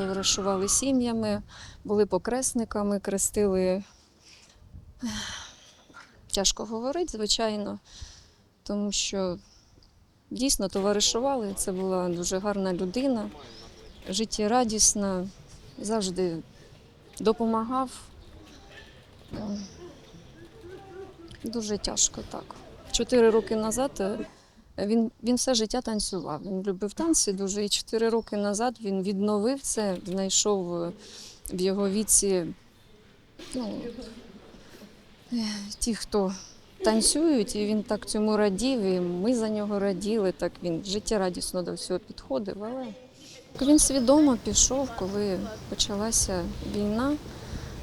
товаришували сім'ями, були покресниками, крестили. Тяжко говорити, звичайно, тому що дійсно товаришували. Це була дуже гарна людина, життєрадісна, завжди допомагав. Е, Дуже тяжко так. Чотири роки назад е, він, він все життя танцював. Він любив танці дуже. І чотири роки назад він відновив це, знайшов е, в його віці ну, е, ті, хто танцюють, і він так цьому радів, і ми за нього раділи. Так він життєрадісно до всього підходив. Але він свідомо пішов, коли почалася війна.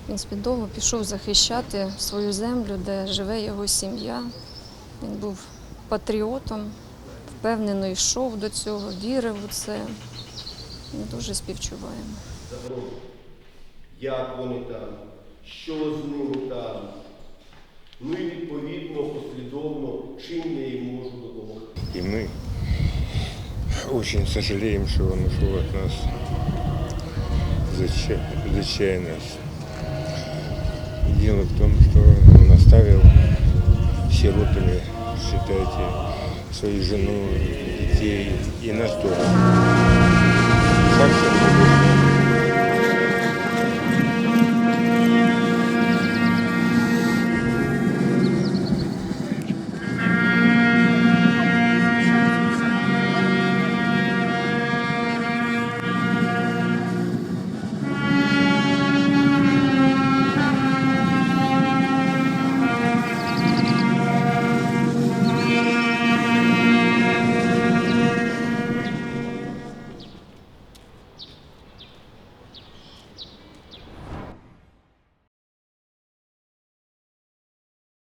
Він свідомо пішов захищати свою землю, де живе його сім'я. Він був патріотом, впевнено йшов до цього, вірив у це. Ми дуже співчуваємо. Як вони там, що з ними там. Ну і відповідно, послідовно, чим я їм можу допомогти. И мы очень сожалеем, что он ушел от нас, защищая нас. Дело в том, что он оставил сиротами, считайте, свою жену, детей и нас тоже. Сам себе